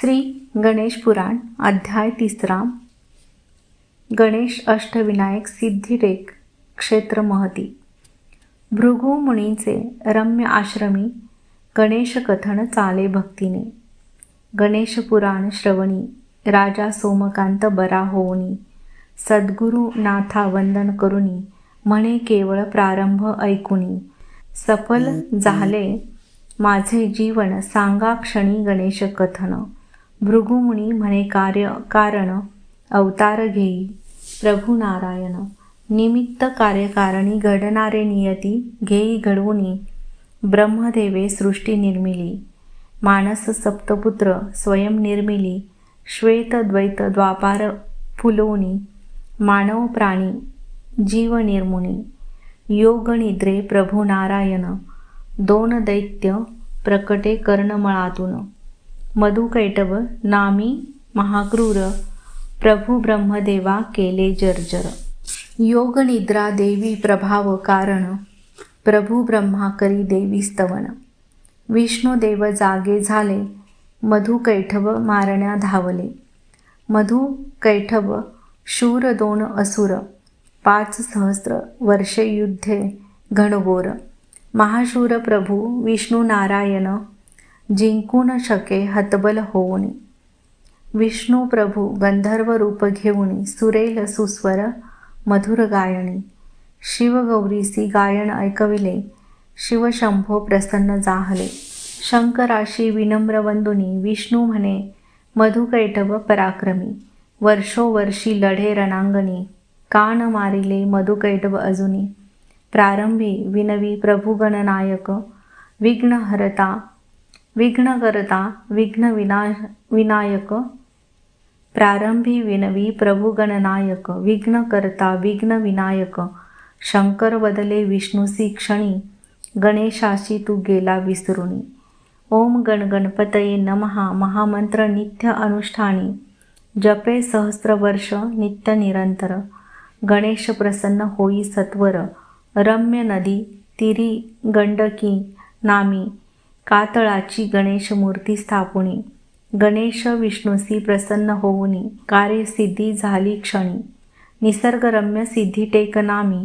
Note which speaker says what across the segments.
Speaker 1: श्री गणेश पुराण अध्याय तिसरा. गणेश अष्टविनायक सिद्धिरेक क्षेत्र महती. भृगु मुनींचे रम्य आश्रमी गणेश कथन चाले भक्तीने. गणेश पुराण श्रवणी राजा सोमकांत बरा होऊनी. सद्गुरु नाथा वंदन करुनी म्हणे केवळ प्रारंभ ऐकुनी. सफल झाले माझे जीवन सांगा क्षणी गणेश कथन. भृगुमुनी म्हणे कार्य कारण अवतार घेई. प्रभू नारायण निमित्त कार्यकारणी घडणारे नियती घेई घडवुनी ब्रह्मदेवे सृष्टी निर्मिली. मानस सप्तपुत्र स्वयं निर्मिली. श्वेत द्वैत द्वापार फुलवणी मानव प्राणी जीव निर्मुनी. योग निद्रे प्रभू नारायण. दोन दैत्य प्रकटे कर्णमळातून मधुकैटव नामी महाक्रूर प्रभू ब्रह्मदेवा केले जर्जर। योग निद्रा देवी प्रभाव कारण प्रभू ब्रह्मा करी देवी स्तवन। विष्णुदेव जागे झाले मधु कैठव मारण्या धावले। मधु कैठव शूर दोन असुर पाच सहस्र वर्षे युद्धे घनघोर। महाशूर प्रभू विष्णू नारायण जिंकू न शके हतबल होऊनी. विष्णू प्रभू गंधर्व रूप घेऊनी सुरेल सुस्वर मधुर गायणी शिवगौरीसी गायन ऐकविले शिवशंभो प्रसन्न जाहले. शंकराशी विनम्र वंदुनी विष्णू म्हणे मधुकैटव पराक्रमी वर्षोवर्षी लढे रणांगणी कान मारिले मधुकैटव अजुनी. प्रारंभी विनवी प्रभुगणनायक विघ्नहरता विघ्नकर्ता विघ्न विना विनायक प्रारंभी विनवी प्रभुगणनायक विघ्नकर्ता विघ्न विनायक शंकर बदले विष्णुसी क्षणी गणेशाशी तू गेला विसरुणी. ओम गणगणपतये नमहा महामंत्र नित्य अनुष्ठानी. जपे सहस्रवर्ष नित्य निरंतर. गणेश प्रसन्न होई सत्वर. रम्य नदी तिरी गंडकी नामी. कातळाची गणेश मूर्ती स्थापुनी. गणेश विष्णूसी प्रसन्न होऊनी. कार्यसिद्धी झाली क्षणी. निसर्गरम्य सिद्धी टेकनामी.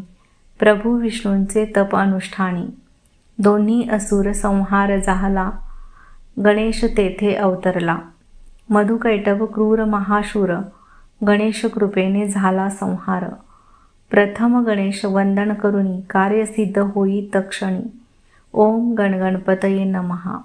Speaker 1: प्रभू विष्णूंचे तप अनुष्ठानी. दोन्ही असुर संहार झाला. गणेश तेथे अवतरला. मधुकैटव क्रूर महाशूर. गणेश कृपेने झाला संहार. प्रथम गणेश वंदन करुणी कार्यसिद्ध होई तक्षणी. ओम गणगणपतये नमहा